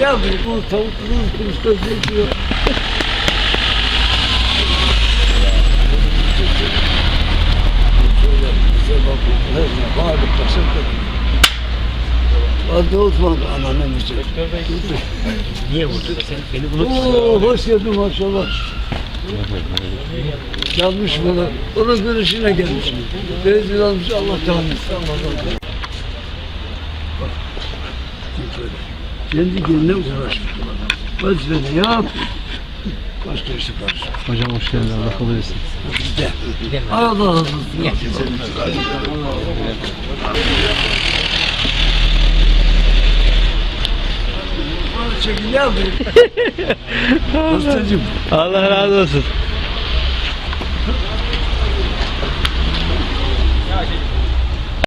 ya bu, bu tavukluğun kılıçta diyor. Bağırdık taşıdık. Hadi Osman anneannemizi. Niye vurdun sen? Beni Oo, hoş geldin maşallah. Gelmiş bana. Onun görüşüne gelmiş. Benzin almış Allah tanrısı. Bak. Kendi kendine adam. Vazifeni yap. Başka işe karşı. Hocam hoş geldin. Allah kabul etsin. Allah razı olsun. Çekil. Hastacığım. Allah razı olsun.